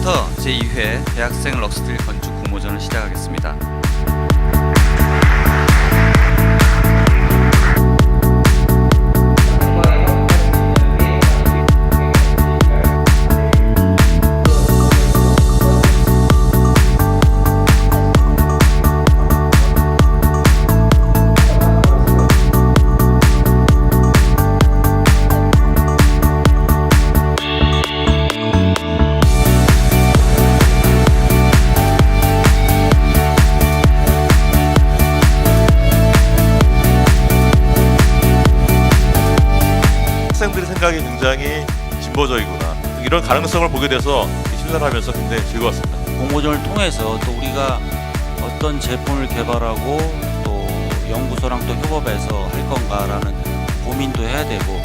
지금부터 제2회 대학생 럭스틸 건축 공모전을 학생들의 생각이 굉장히 진보적이구나 이런 가능성을 보게 돼서 심사를 하면서 굉장히 즐거웠습니다. 공모전을 통해서 또 우리가 어떤 제품을 개발하고 또 연구소랑 또 협업해서 할 건가라는 고민도 해야 되고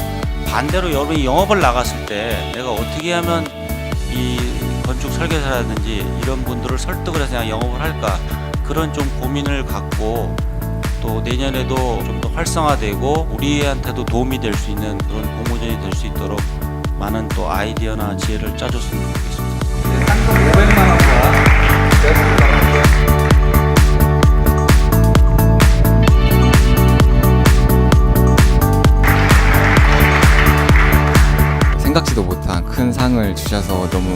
반대로 여러분이 영업을 나갔을 때 내가 어떻게 하면 이 건축 설계사라든지 이런 분들을 설득을 해서 그냥 영업을 할까 그런 좀 고민을 갖고 또 내년에도 좀더 활성화되고 우리한테도 도움이 될 수 있는 그런 공모전이 될 수 있도록 많은 또 아이디어나 지혜를 짜줬으면 좋겠습니다. 생각지도 못한 큰 상을 주셔서 너무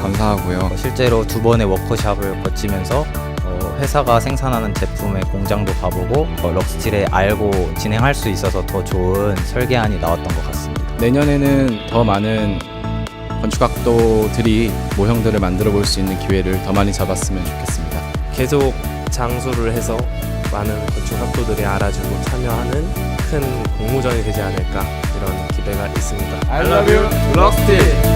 감사하고요. 실제로 두 번의 워크샵을 거치면서 어, 회사가 생산하는 제품의 공장도 가보고 어, 럭스틸에 알고 진행할 수 있어서 더 좋은 설계안이 나왔던 것 같습니다. 내년에는 더 많은 건축학도들이 모형들을 만들어 볼 수 있는 기회를 더 많이 잡았으면 좋겠습니다. 계속 장수를 해서 많은 건축 학도들이 알아주고 참여하는 큰 공모전이 되지 않을까 이런 기대가 있습니다. I love you, 럭스틸!